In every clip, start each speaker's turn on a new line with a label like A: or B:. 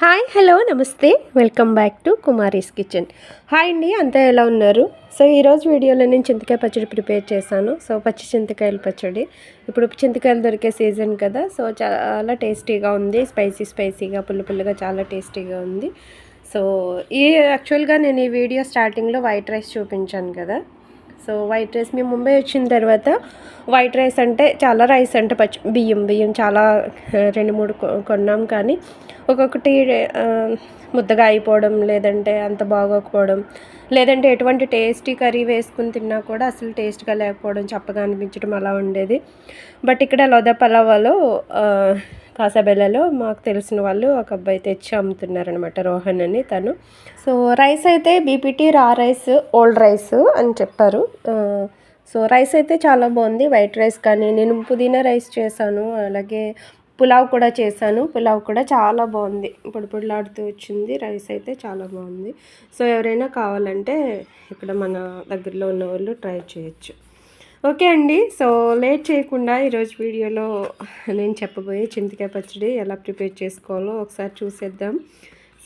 A: Hi hello నమస్తే. Welcome back to Kumari's kitchen. Hi అండి అంతా ఎలా ఉన్నారు? సో ఈరోజు వీడియోలో నేను చింతకాయ పచ్చడి ప్రిపేర్ చేశాను. సో పచ్చి చింతకాయల పచ్చడి. ఇప్పుడు చింతకాయలు దొరికే సీజన్ కదా సో చాలా టేస్టీగా ఉంది. స్పైసీ స్పైసీగా పుల్ల పుల్లగా చాలా టేస్టీగా ఉంది. సో ఈ యాక్చువల్గా నేను ఈ వీడియో స్టార్టింగ్లో వైట్ రైస్ చూపించాను కదా. సో వైట్ రైస్ మేము ముంబై వచ్చిన తర్వాత వైట్ రైస్ అంటే చాలా రైస్ అంటే పచ్చి బియ్యం బియ్యం చాలా రెండు మూడు కొ- కొన్నాం కానీ ఒక్కొక్కటి ముద్దగా అయిపోవడం లేదంటే అంత బాగోకపోవడం లేదంటే ఎటువంటి టేస్టీ కర్రీ వేసుకుని తిన్నా కూడా అసలు టేస్ట్గా లేకపోవడం చప్పగా అనిపించడం అలా ఉండేది. బట్ ఇక్కడ లోదా పలావాలో ఆ, మాకు తెలిసిన వాళ్ళు ఒక అబ్బాయి తెచ్చి అమ్ముతున్నారనమాట రోహన్ అని తను. సో రైస్ అయితే BPT raw rice old rice అని చెప్పారు. సో రైస్ అయితే చాలా బాగుంది. వైట్ రైస్ కానీ నేను పుదీనా రైస్ చేశాను అలాగే పులావ్ కూడా చేశాను. పులావ్ కూడా చాలా బాగుంది. పొడి పొడిలాడుతూ వచ్చింది. రైస్ అయితే చాలా బాగుంది. సో ఎవరైనా కావాలంటే ఇక్కడ మన దగ్గరలో ఉన్న వాళ్ళు ట్రై చేయొచ్చు. ఓకే అండి. సో లేట్ చేయకుండా ఈరోజు వీడియోలో నేను చెప్పబోయే చింతకాయ పచ్చడి ఎలా ప్రిపేర్ చేసుకోవాలో ఒకసారి చూసేద్దాం.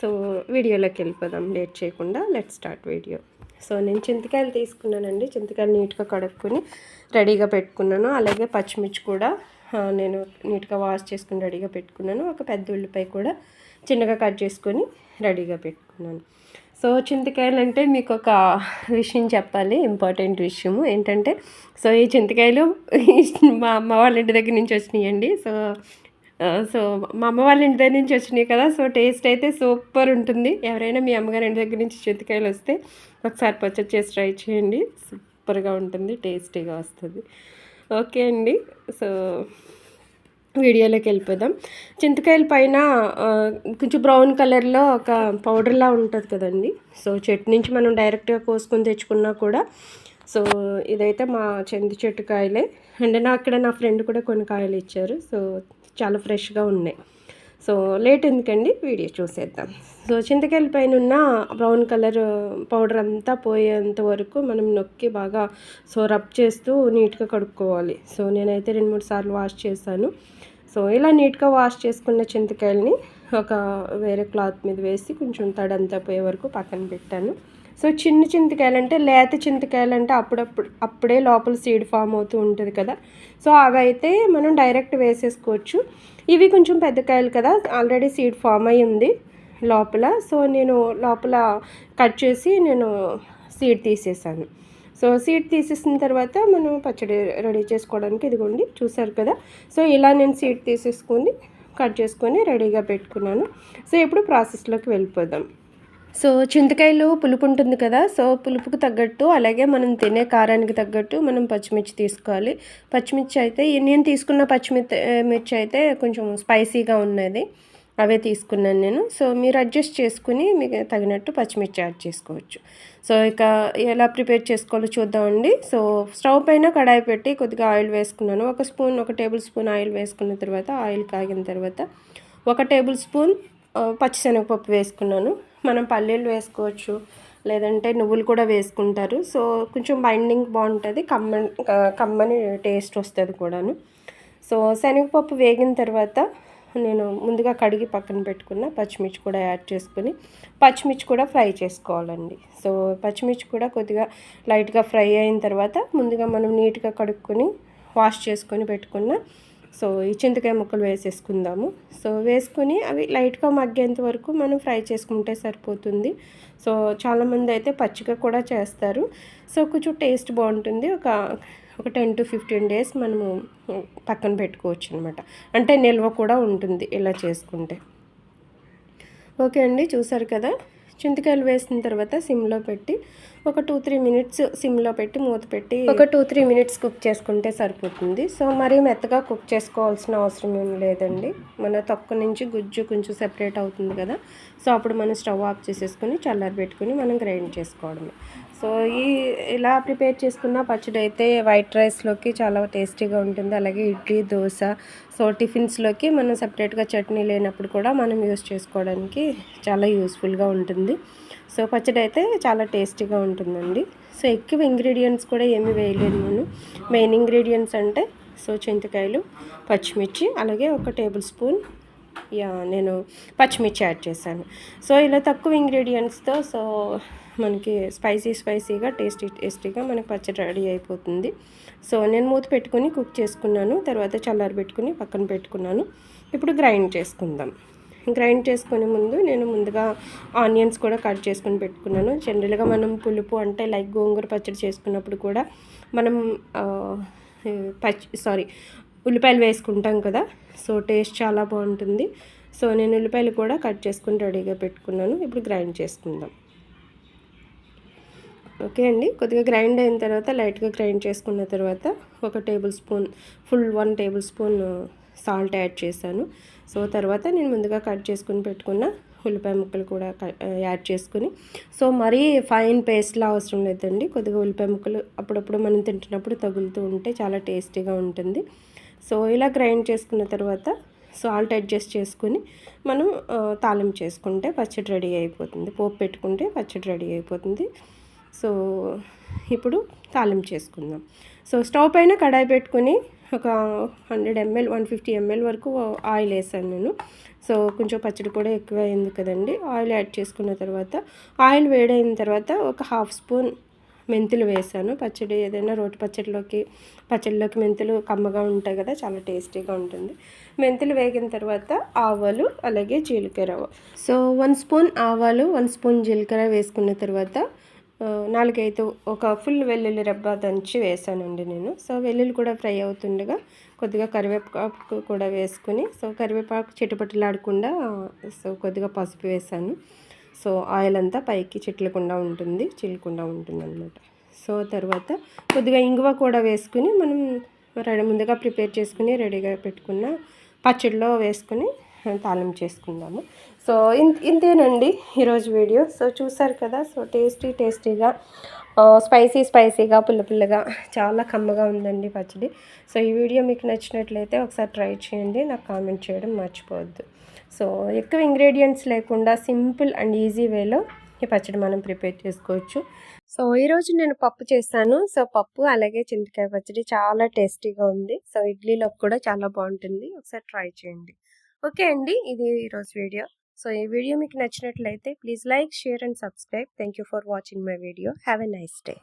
A: సో వీడియోలోకి వెళ్ళిపోదాం. లేట్ చేయకుండా లెట్ స్టార్ట్ వీడియో. సో నేను చింతకాయలు తీసుకున్నానండి. చింతకాయలు నీట్గా కడుక్కొని రెడీగా పెట్టుకున్నాను. అలాగే పచ్చిమిర్చి కూడా నేను నీట్గా వాష్ చేసుకుని రెడీగా పెట్టుకున్నాను. ఒక పెద్ద ఉల్లిపాయ కూడా చిన్నగా కట్ చేసుకొని రెడీగా పెట్టుకున్నాను. సో చింతకాయలు అంటే మీకు ఒక విషయం చెప్పాలి ఇంపార్టెంట్ విషయము ఏంటంటే సో ఈ చింతకాయలు మా అమ్మ వాళ్ళ ఇంటి దగ్గర నుంచి వచ్చినాయండి. సో సో మా అమ్మ వాళ్ళ ఇంటి దగ్గర నుంచి వచ్చినాయి కదా సో టేస్ట్ అయితే సూపర్ ఉంటుంది. ఎవరైనా మీ అమ్మగారి ఇంటి దగ్గర నుంచి చింతకాయలు వస్తే ఒకసారి పచ్చడి చేసి ట్రై చేయండి. సూపర్గా ఉంటుంది టేస్టీగా వస్తుంది. ఓకే అండి. సో వీడియోలోకి వెళ్ళిపోదాం. చింతకాయల పైన కొంచెం బ్రౌన్ కలర్లో ఒక పౌడర్లా ఉంటుంది కదండి. సో చెట్టు నుంచి మనం డైరెక్ట్గా కోసుకొని తెచ్చుకున్నా కూడా సో ఇదైతే మా చింత చెట్టు కాయలే. అండ్ నా అక్కడ నా ఫ్రెండ్ కూడా కొన్ని కాయలు ఇచ్చారు. సో చాలా ఫ్రెష్గా ఉన్నాయి. సో లేట్ ఎందుకండి? వీడియో చూసేద్దాం. సో చింతకాయల పైన ఉన్న బ్రౌన్ కలర్ పౌడర్ అంతా పోయేంత వరకు మనం నొక్కి బాగా సో రబ్ చేస్తూ నీట్గా కడుక్కోవాలి. సో నేనైతే రెండు మూడు సార్లు వాష్ చేశాను. సో ఇలా నీట్గా వాష్ చేసుకున్న చింతకాయలని ఒక వేరే క్లాత్ మీద వేసి కొంచెం తడంతా పోయే వరకు పక్కన పెట్టాను. సో చిన్న చింతకాయలు అంటే లేత చింతకాయలు అంటే అప్పుడప్పుడు అప్పుడే లోపల సీడ్ ఫామ్ అవుతూ ఉంటుంది కదా. సో అవి అయితే మనం డైరెక్ట్ వేసేసుకోవచ్చు. ఇవి కొంచెం పెద్ద కాయలు కదా ఆల్రెడీ సీడ్ ఫామ్ అయి ఉంది లోపల. సో నేను లోపల కట్ చేసి నేను సీడ్ తీసేసాను. సో సీడ్ తీసేసిన తర్వాత మనం పచ్చడి రెడీ చేసుకోవడానికి ఇదిగోండి చూసారు కదా. సో ఇలా నేను సీడ్ తీసేసుకొని కట్ చేసుకొని రెడీగా పెట్టుకున్నాను. సో ఇప్పుడు ప్రాసెస్లోకి వెళ్ళిపోదాం. సో చింతకాయలు పులుపు ఉంటుంది కదా సో పులుపుకు తగ్గట్టు అలాగే మనం తినే కారానికి తగ్గట్టు మనం పచ్చిమిర్చి తీసుకోవాలి. పచ్చిమిర్చి అయితే నేను తీసుకున్న పచ్చిమిర్చి మిర్చి అయితే కొంచెం స్పైసీగా ఉన్నది. అవే తీసుకున్నాను నేను. సో మీరు అడ్జస్ట్ చేసుకుని మీకు తగినట్టు పచ్చిమిర్చి యాడ్ చేసుకోవచ్చు. సో ఇక ఎలా ప్రిపేర్ చేసుకోవాలో చూద్దామండి. సో స్టవ్ పైన కడాయి పెట్టి కొద్దిగా ఆయిల్ వేసుకున్నాను. ఒక స్పూన్ ఒక టేబుల్ స్పూన్ ఆయిల్ వేసుకున్న తర్వాత ఆయిల్ కాగిన తర్వాత ఒక టేబుల్ స్పూన్ పచ్చిశనగపప్పు వేసుకున్నాను. మనం పల్లీలు వేసుకోవచ్చు లేదంటే నువ్వులు కూడా వేసుకుంటారు. సో కొంచెం బైండింగ్ బాగుంటుంది కమ్మని కమ్మని టేస్ట్ వస్తుంది కూడాను. సో శనగపప్పు వేగిన తర్వాత నేను ముందుగా కడిగి పక్కన పెట్టుకున్న పచ్చిమిర్చి కూడా యాడ్ చేసుకుని పచ్చిమిర్చి కూడా ఫ్రై చేసుకోవాలండి. సో పచ్చిమిర్చి కూడా కొద్దిగా లైట్గా ఫ్రై అయిన తర్వాత ముందుగా మనం నీట్గా కడుక్కొని వాష్ చేసుకొని పెట్టుకున్న సో ఈ చింతకాయ ముక్కలు వేసేసుకుందాము. సో వేసుకుని అవి లైట్గా మగ్గేంత వరకు మనం ఫ్రై చేసుకుంటే సరిపోతుంది. సో చాలామంది అయితే పచ్చిగా కూడా చేస్తారు. సో కొంచెం టేస్ట్ బాగుంటుంది. ఒక ఒక టెన్ టు ఫిఫ్టీన్ డేస్ మనము పక్కన పెట్టుకోవచ్చు అనమాట అంటే నిల్వ కూడా ఉంటుంది ఇలా చేసుకుంటే. ఓకే అండి చూసారు కదా? చింతకాయలు వేసిన తర్వాత సిమ్లో పెట్టి ఒక టూ త్రీ మినిట్స్ సిమ్లో పెట్టి మూత పెట్టి ఒక టూ త్రీ మినిట్స్ కుక్ చేసుకుంటే సరిపోతుంది. సో మరీ మెత్తగా కుక్ చేసుకోవాల్సిన అవసరం ఏం లేదండి. మన తొక్క నుంచి గుజ్జు కొంచెం సెపరేట్ అవుతుంది కదా. సో అప్పుడు మనం స్టవ్ ఆఫ్ చేసేసుకొని చల్లారి పెట్టుకుని మనం గ్రైండ్ చేసుకోవడమే. సో ఈ ఇలా ప్రిపేర్ చేసుకున్న పచ్చడి అయితే వైట్ రైస్లోకి చాలా టేస్టీగా ఉంటుంది. అలాగే ఇడ్లీ దోశ సో టిఫిన్స్లోకి మనం సపరేట్గా చట్నీ లేనప్పుడు కూడా మనం యూస్ చేసుకోవడానికి చాలా యూస్ఫుల్గా ఉంటుంది. సో పచ్చడి అయితే చాలా టేస్టీగా ఉంటుందండి. సో ఎక్కువ ఇంగ్రీడియంట్స్ కూడా ఏమీ వేయలేదు నేను. మెయిన్ ఇంగ్రీడియంట్స్ అంటే సో చింతకాయలు పచ్చిమిర్చి అలాగే ఒక టేబుల్ స్పూన్ యా నేను పచ్చిమిర్చి యాడ్ చేశాను. సో ఇలా తక్కువ ఇంగ్రీడియంట్స్తో సో మనకి స్పైసీ స్పైసీగా టేస్టీ టేస్టీగా మనకి పచ్చడి రెడీ అయిపోతుంది. సో నేను మూత పెట్టుకుని కుక్ చేసుకున్నాను. తర్వాత చల్లారి పెట్టుకుని పక్కన పెట్టుకున్నాను. ఇప్పుడు గ్రైండ్ చేసుకుందాం. గ్రైండ్ చేసుకునే ముందు నేను ముందుగా ఆనియన్స్ కూడా కట్ చేసుకుని పెట్టుకున్నాను. జనరల్గా మనం పులుపు అంటే లైక్ గోంగూర పచ్చడి చేసుకున్నప్పుడు కూడా మనం పచ్చి సారీ ఉల్లిపాయలు వేసుకుంటాం కదా సో టేస్ట్ చాలా బాగుంటుంది. సో నేను ఉల్లిపాయలు కూడా కట్ చేసుకుని రెడీగా పెట్టుకున్నాను. ఇప్పుడు గ్రైండ్ చేసుకుందాం. ఓకే అండి. కొద్దిగా గ్రైండ్ అయిన తర్వాత లైట్గా గ్రైండ్ చేసుకున్న తర్వాత ఒక tablespoon full one tablespoon salt add చేశాను. సో తర్వాత నేను ముందుగా కట్ చేసుకుని పెట్టుకున్న ఉల్లిపాయ ముక్కలు కూడా యాడ్ చేసుకుని సో మరీ ఫైన్ పేస్ట్లా అవసరం లేదండి. కొద్దిగా ఉల్లిపాయ ముక్కలు అప్పుడప్పుడు మనం తింటున్నప్పుడు తగులుతూ ఉంటే చాలా టేస్టీగా ఉంటుంది. సో ఇలా గ్రైండ్ చేసుకున్న తర్వాత సాల్ట్ అడ్జస్ట్ చేసుకుని మనం తాలింపు చేసుకుంటే పచ్చడి రెడీ అయిపోతుంది. పోపు పెట్టుకుంటే పచ్చడి రెడీ అయిపోతుంది. సో ఇప్పుడు తాలింపు చేసుకుందాం. సో స్టవ్ పైన కడాయి పెట్టుకుని ఒక hundred ML one fifty ML వరకు ఆయిల్ వేసాను నేను. సో కొంచెం పచ్చడి కూడా ఎక్కువ అయింది కదండి. ఆయిల్ యాడ్ చేసుకున్న తర్వాత ఆయిల్ వేడైన తర్వాత ఒక హాఫ్ స్పూన్ మెంతులు వేసాను. పచ్చడి ఏదైనా రోటి పచ్చడిలోకి పచ్చడిలోకి మెంతులు కమ్మగా ఉంటాయి కదా చాలా టేస్టీగా ఉంటుంది. మెంతులు వేగిన తర్వాత ఆవాలు అలాగే జీలకర్ర. సో వన్ స్పూన్ ఆవాలు వన్ స్పూన్ జీలకర్ర వేసుకున్న తర్వాత నాలుగైదు ఒక ఫుల్ వెల్లుల్లి రెబ్బ దంచి వేసానండి నేను. సో వెల్లుల్లి కూడా ఫ్రై అవుతుండగా కొద్దిగా కరివేపాకు కూడా వేసుకుని సో కరివేపాకు చిట్టుపట్టులాడకుండా సో కొద్దిగా పసుపు వేసాను. సో ఆయిల్ అంతా పైకి చిట్లకుండా ఉంటుంది చిల్లకుండా ఉంటుంది అనమాట సో తర్వాత కొద్దిగా ఇంగువ కూడా వేసుకుని మనం రెడీ ముందుగా ప్రిపేర్ చేసుకుని రెడీగా పెట్టుకున్న పచ్చడిలో వేసుకుని తాళం చేసుకుందాము. సో ఇంతేనండి ఈరోజు వీడియో. సో చూసారు కదా సో టేస్టీ టేస్టీగా స్పైసీ స్పైసీగా పుల్ల పుల్లగా చాలా కమ్మగా ఉందండి పచ్చడి. సో ఈ వీడియో మీకు నచ్చినట్లయితే ఒకసారి ట్రై చేయండి. నాకు కామెంట్ చేయడం మర్చిపోవద్దు. సో ఎక్కువ ఇంగ్రీడియంట్స్ లేకుండా సింపుల్ అండ్ ఈజీ వేలో ఈ పచ్చడి మనం ప్రిపేర్ చేసుకోవచ్చు. సో ఈరోజు నేను పప్పు చేస్తాను సో పప్పు అలాగే చింతకాయ పచ్చడి చాలా టేస్టీగా ఉంది. సో ఇడ్లీలోకి కూడా చాలా బాగుంటుంది. ఒకసారి ట్రై చేయండి. ఓకే అండి ఇది ఈరోజు వీడియో. సో ఈ వీడియో మీకు నచ్చినట్లయితే please like share and subscribe. Thank for watching my video. Have a nice day.